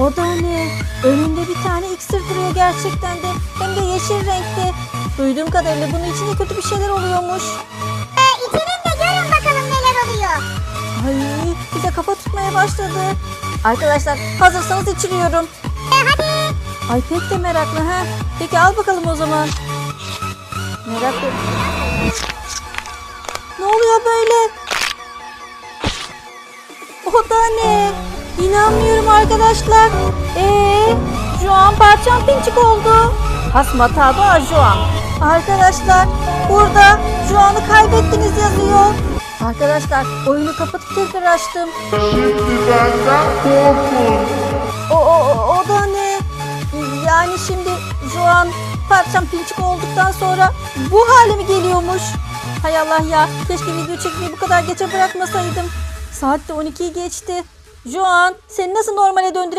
O da ne? Önünde bir tane iksir duruyor gerçekten de. Hem de yeşil renkte. Duyduğum kadarıyla bunun içinde kötü bir şeyler oluyormuş. Ee, içelim de görün bakalım neler oluyor. Ay bize kafa tutmaya başladı. Arkadaşlar hazırsanız içiriyorum. Ee, hadi. Ay pek de meraklı ha. Peki al bakalım o zaman. Meraklı. Ne oluyor böyle? O da ne? İnanmıyorum arkadaşlar. Ee, şu an parçam pinçik oldu. Hasmatado Ajuan. Arkadaşlar burada şu anı kaybettiniz yazıyor. Arkadaşlar oyunu kapatıp tekrar açtım. Şimdi benden korkun. O, o, o- da ne? Yani şimdi şu an parçam pinçik olduktan sonra bu hale mi geliyormuş? Hay Allah ya keşke video çekmeyi bu kadar geçe bırakmasaydım. Saat de 12'yi geçti. Şu an seni nasıl normale döndürebilirim?